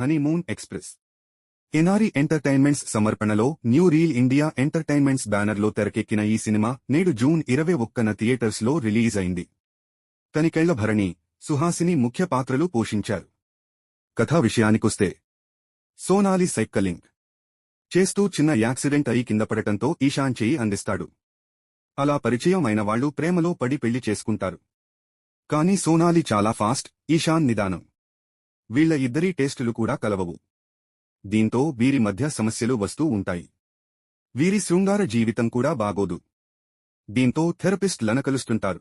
Honeymoon express. NRE entertainments సమర్పణలో new reel India entertainments బ్యానర్లో తెరకెక్కిన ఈ సినిమా నేడు జూన్ ఇరవై ఒక్కన థియేటర్స్లో రిలీజ్ అయింది తనికెళ్ళ భరణి సుహాసిని ముఖ్య పాత్రలు పోషించారు. కథా విషయానికొస్తే సోనాలి సైక్కలింగ్. చేస్తూ చిన్న యాక్సిడెంట్ అయి కిందపడటంతో ఈశాన్ చేయి అందిస్తాడు. అలా పరిచయం అయిన వాళ్ళు ప్రేమలో పడి పెళ్ళి చేసుకుంటారు. కానీ సోనాలి చాలా ఫాస్ట్ ఈశాన్ నిదానం. వీళ్ళ ఇద్దరి టేస్టులు కూడా కలవవు. దీంతో వీరి మధ్య సమస్యలు వస్తూ ఉంటాయి. వీరి శృంగార జీవితం కూడా బాగోదు. దీంతో థెరపిస్ట్లను కలుస్తుంటారు.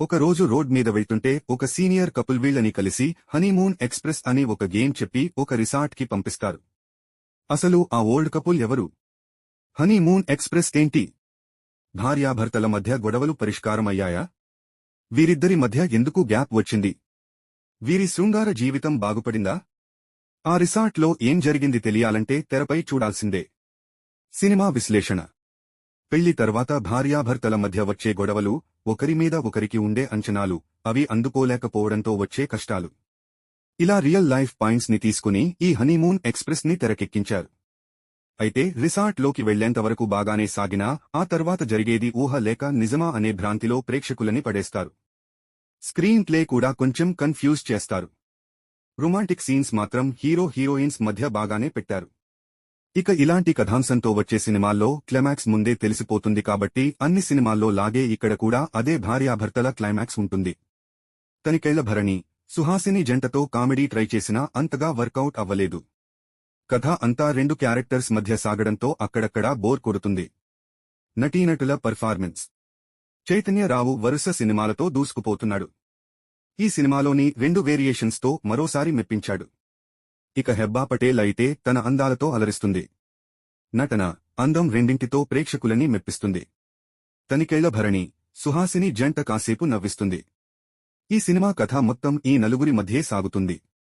ఒకరోజు రోడ్ మీద వెళ్తుంటే ఒక సీనియర్ కపుల్ వీళ్ళని కలిసి హనీమూన్ ఎక్స్ప్రెస్ అనే ఒక గేమ్ చెప్పి ఒక రిసార్ట్కి పంపిస్తారు. అసలు ఆ ఓల్డ్ కపుల్ ఎవరు? హనీమూన్ ఎక్స్ప్రెస్ ఏంటి? భార్యాభర్తల మధ్య గొడవలు పరిష్కారమయ్యాయా? వీరిద్దరి మధ్య ఎందుకు గ్యాప్ వచ్చింది? వీరి శృంగార జీవితం బాగుపడిందా? ఆ రిసార్ట్లో ఏం జరిగింది తెలియాలంటే తెరపై చూడాల్సిందే. సినిమా విశ్లేషణ. పెళ్ళి తర్వాత భార్యాభర్తల మధ్య వచ్చే గొడవలు ఒకరి మీద ఒకరికి ఉండే అంచనాలు అవి అందుకోలేకపోవడంతో వచ్చే కష్టాలు. ఇలా రియల్ లైఫ్ పాయింట్స్ని తీసుకుని ఈ హనీమూన్ ఎక్స్ప్రెస్ని తెరకెక్కించారు. అయితే రిసార్ట్లోకి వెళ్ళేంతవరకు బాగానే సాగినా ఆ తర్వాత జరిగేది ఊహ లేక నిజమా అనే భ్రాంతిలో ప్రేక్షకులని పడేస్తారు. స్క్రీన్ ప్లే కూడా కొంచెం కన్ఫ్యూజ్ చేస్తారు. రొమాంటిక్ సీన్స్ మాత్రం హీరో హీరోయిన్స్ మధ్య బాగానే పెట్టారు. ఇక ఇలాంటి కథాంశంతో వచ్చే సినిమాల్లో క్లైమాక్స్ ముందే తెలిసిపోతుంది కాబట్టి అన్ని సినిమాల్లో లాగే ఇక్కడ కూడా అదే భార్యాభర్తల క్లైమాక్స్ ఉంటుంది. తనికైల భరణి సుహాసిని జంటతో కామెడీ ట్రై చేసినా అంతగా వర్కౌట్ అవ్వలేదు. కథ అంతా రెండు క్యారెక్టర్స్ మధ్య సాగడంతో అక్కడక్కడా బోర్ కొడుతుంది. నటీనటుల పర్ఫార్మెన్స్. చైతన్యరావు వరుస సినిమాలతో దూసుకుపోతున్నాడు. ఈ సినిమాలోని రెండు వేరియేషన్స్తో మరోసారి మెప్పించాడు. ఇక హెబ్బా పటేల్ అయితే తన అందాలతో అలరిస్తుంది. నటన అందం రెండింటితో ప్రేక్షకులని మెప్పిస్తుంది. తనికేళ్ళ భరణి సుహాసిని జంట కాసేపు నవ్విస్తుంది. ఈ సినిమా కథ మొత్తం ఈ నలుగురి మధ్యే సాగుతుంది.